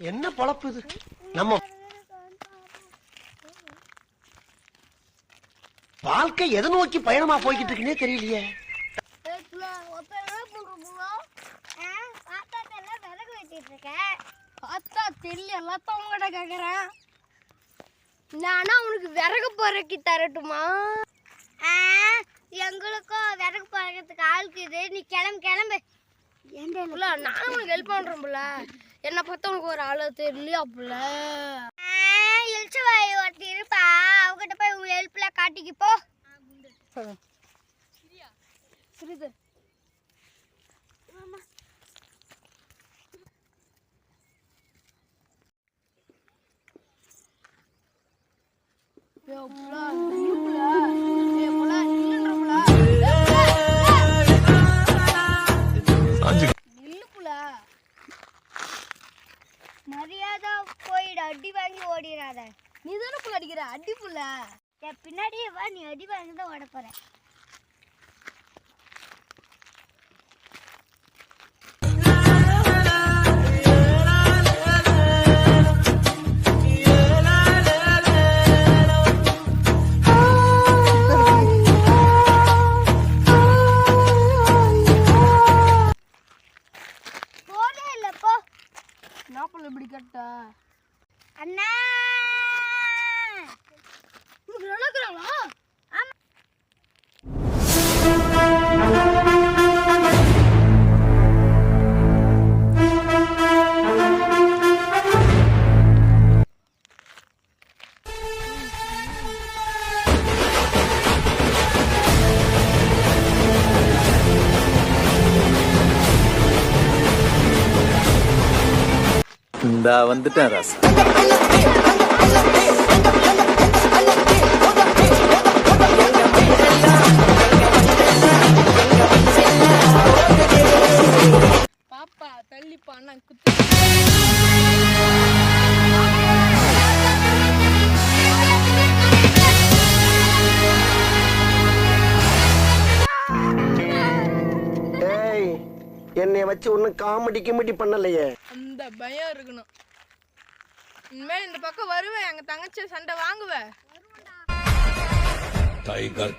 என்ன பொழப்பு இது? நம்ம வாழ்க்கை எதை நோக்கி பயணமா போய்கிட்டு இருக்குன்னே தெரியலையே. பார்த்தா தெரியல உங்கள்கிட்ட கேட்குறேன் நானா உனக்கு விறகு பொறுக்கி தரட்டுமா? எங்களுக்கும் விறகு பொறுக்கிறதுக்கு ஆளுக்குது நீ கிளம்பு கிளம்பு. ஏன்டா நானும் உனக்கு ஹெல்ப் பண்ணுறேன் புள்ள. என்னை பார்த்தா உனக்கு ஒரு ஆளு தெரியலையா புள்ள? இழிச்சவாய் ஒருத்தி இருப்பா. அவகிட்ட போய் உங்க ஹெல்ப்ல காட்டிக்கு போ. சிறிது. மரியாதை போயிடு அடி வாங்கி ஓடிடாத நீ தானே புள்ள அடிக்கிற? அடி புள்ள. என் பின்னாடியே வா நீ அடி வாங்கி தான் ஓட போற. இப்படி கட்ட அண்ணா இந்தா வந்துட்டேன் ராசா. பாப்பா தள்ளிப்பா நான் குத்து. என்னைய வச்சு ஒன்னும் காமெடி கிமெடி பண்ணலையே. அந்த பயம் இருக்கணும். இனிமேல் இந்த பக்கம் வருவேன் எங்க தங்கச்சி சண்டை வாங்குவேன் டைகர்